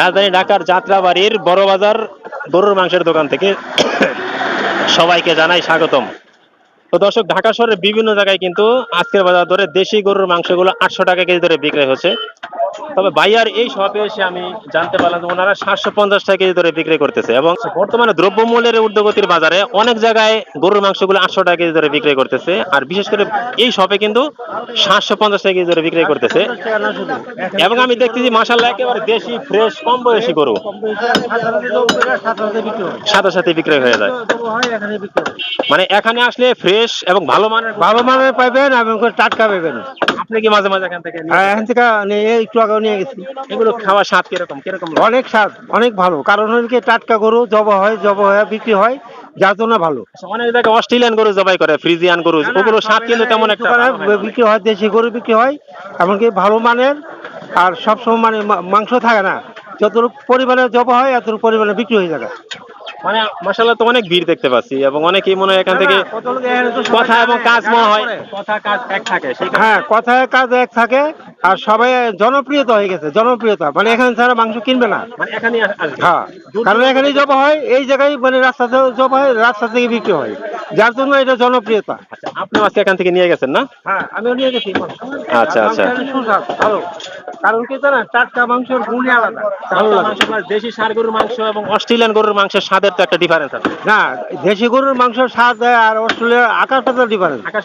রাজধানী ঢাকার যাত্রাবাড়ির বড় বাজার গরুর মাংসের দোকান থেকে সবাইকে জানাই স্বাগতম। তো দর্শক, ঢাকা শহরের বিভিন্ন জায়গায় কিন্তু আজকের বাজার ধরে দেশি গরুর মাংসগুলো আটশো টাকা কেজি ধরে বিক্রি হচ্ছে। তবে বাইয়ার এই শপে এসে আমি জানতে পারলাম ওনারা সাতশো পঞ্চাশ টাকা কেজি ধরে বিক্রি করতেছে এবং বর্তমানে দ্রব্যমূল্যের ঊর্ধ্বগতির বাজারে অনেক জায়গায় গরুর মাংসগুলো আটশো টাকা কেজি ধরে বিক্রি করতেছে। আর বিশেষ করে এই শপে কিন্তু সাতশো পঞ্চাশ টাকা কেজি ধরে বিক্রি করতেছে। এবং আমি দেখতেছি মাসাল্লাহ একেবারে দেশি, ফ্রেশ, কম বয়সী গরু। সাথে সাথে বিক্রয় হয়ে যায়। মানে এখানে আসলে ফ্রেশ এবং ভালো মানের ভালো মানের পাইবেন এবং টাটকা পাইবেন। আপনি কি মাঝে মাঝে এখান থেকে নিয়ে আর এখান থেকে নিয়ে একটু আগে নিয়ে গেছি। এগুলো খাওয়ার স্বাদ কীরকম? কীরকম লাগে? অনেক স্বাদ অনেক ভালো। কারণ টাটকা গরু জব হয় জব হয়ে বিক্রি হয় যার জন্য ভালো। আচ্ছা, অনেক জায়গায় অস্ট্রেলিয়ান গরু জবাই করে ফ্রিজিয়ান গরু ওগুলো স্বাদ কিন্তু তেমন একটা দোকানে ভালো না। বিক্রি হয় দেশি গরু বিক্রি হয় এমনকি ভালো মানের আর সবসময় মানে মা- মাংস থাকে না। যতটুকু পরিমাণে জব হয় এতটুকু পরিমাণে বিক্রি হয়ে যাবে মানে মাসাল্লাহ তো অনেক ভিড় দেখতে পাচ্ছি এবং অনেকেই মনে হয় এখান থেকে কথা এবং কাজ মনে হয়। কথা কাজ এক থাকে হ্যাঁ কথায় কাজ এক থাকে আর সবাই জনপ্রিয়তা হয়ে গেছে জনপ্রিয়তা। মানে এখানে ছাড়া মাংস কিনবে না। মানে হ্যাঁ কারণ এখানে জব হয় এই জায়গায় মানে রাস্তাতে জব হয় রাস্তা থেকে বিক্রি হয়। যার জন্য এটা জনপ্রিয়তা। আচ্ছা আপনি আজকে এখান থেকে নিয়ে গেছেন না? হ্যাঁ আমিও নিয়ে গেছি। আচ্ছা, আচ্ছা। সুস্বাদ, ভালো। কারণ কি জানা টাটকা মাংসের গুণই আলাদা। ভালো লাগে। দেশি সার গরুর মাংস এবং অস্ট্রেলিয়ান গরুর মাংসের স্বাদের তো একটা ডিফারেন্স আছে। না দেশি গরুর মাংসের স্বাদ আর অস্ট্রেলিয়ার আকাশ তো ডিফারেন্স আকাশ